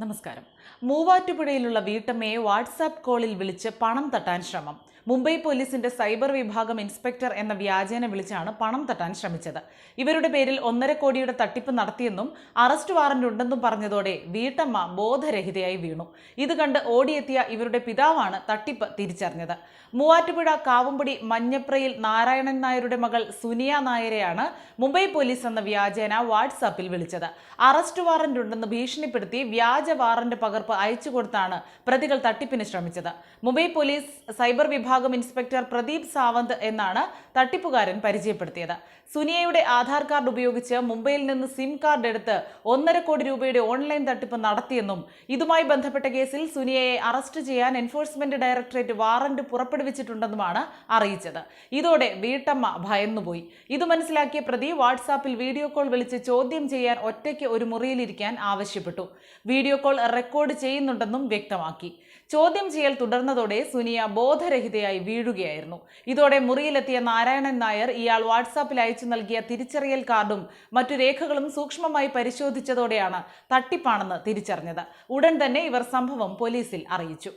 നമസ്കാരം. മൂവാറ്റുപുഴയിലുള്ള വീട്ടമ്മയെ വാട്സാപ്പ് കോളിൽ വിളിച്ച് പണം തട്ടാൻ ശ്രമം. മുംബൈ പോലീസിന്റെ സൈബർ വിഭാഗം ഇൻസ്പെക്ടർ എന്ന വ്യാജേന വിളിച്ചാണ് പണം തട്ടാൻ ശ്രമിച്ചത്. ഇവരുടെ പേരിൽ ഒന്നര കോടിയുടെ തട്ടിപ്പ് നടത്തിയെന്നും അറസ്റ്റ് വാറന്റ് ഉണ്ടെന്നും പറഞ്ഞതോടെ വീട്ടമ്മ ബോധരഹിതയായി വീണു. ഇത് കണ്ട് ഓടിയെത്തിയ ഇവരുടെ പിതാവാണ് തട്ടിപ്പ് തിരിച്ചറിഞ്ഞത്. മൂവാറ്റുപുഴ കാവുംപടി മഞ്ഞപ്രയിൽ നാരായണൻ നായരുടെ മകൾ സുനിയ നായരെയാണ് മുംബൈ പോലീസ് എന്ന വ്യാജേന വാട്സാപ്പിൽ വിളിച്ചത്. അറസ്റ്റ് വാറന്റ് ഉണ്ടെന്ന് ഭീഷണിപ്പെടുത്തി വ്യാജ വാറന്റ് പകർപ്പ് അയച്ചു കൊടുത്താണ് പ്രതികൾ തട്ടിപ്പിന് ശ്രമിച്ചത്. മുംബൈ പോലീസ് സൈബർ വിഭാഗം ഇൻസ്പെക്ടർ പ്രദീപ് സാവന്ത് എന്നാണ് തട്ടിപ്പുകാരൻ പരിചയപ്പെടുത്തിയത്. സുനിയയുടെ ആധാർ കാർഡ് ഉപയോഗിച്ച് മുംബൈയിൽ നിന്ന് സിം കാർഡ് എടുത്ത് ഒന്നര കോടി രൂപയുടെ ഓൺലൈൻ തട്ടിപ്പ് നടത്തിയെന്നും ഇതുമായി ബന്ധപ്പെട്ട കേസിൽ സുനിയയെ അറസ്റ്റ് ചെയ്യാൻ എൻഫോഴ്സ്മെന്റ് ഡയറക്ടറേറ്റ് വാറന്റ് പുറപ്പെടുവിച്ചിട്ടുണ്ടെന്നുമാണ് അറിയിച്ചത്. ഇതോടെ വീട്ടമ്മ ഭയന്നുപോയി. ഇത് മനസ്സിലാക്കിയ പ്രതി വാട്സാപ്പിൽ വീഡിയോ കോൾ വിളിച്ച് ചോദ്യം ചെയ്യാൻ ഒറ്റയ്ക്ക് ഒരു മുറിയിലിരിക്കാൻ ആവശ്യപ്പെട്ടു. വീഡിയോ കോൾ റെക്കോർഡ് ചെയ്യുന്നുണ്ടെന്നും വ്യക്തമാക്കി. ചോദ്യം ചെയ്യൽ തുടർന്നതോടെ സുനിയ ബോധരഹിതയായി വീഴുകയായിരുന്നു. ഇതോടെ മുറിയിലെത്തിയ നാരായണൻ നായർ ഇയാൾ വാട്സാപ്പിൽ അയച്ചു നൽകിയ തിരിച്ചറിയൽ കാർഡും മറ്റു രേഖകളും സൂക്ഷ്മമായി പരിശോധിച്ചതോടെയാണ് തട്ടിപ്പാണെന്ന് തിരിച്ചറിഞ്ഞത്. ഉടൻ തന്നെ ഇവർ സംഭവം പോലീസിൽ അറിയിച്ചു.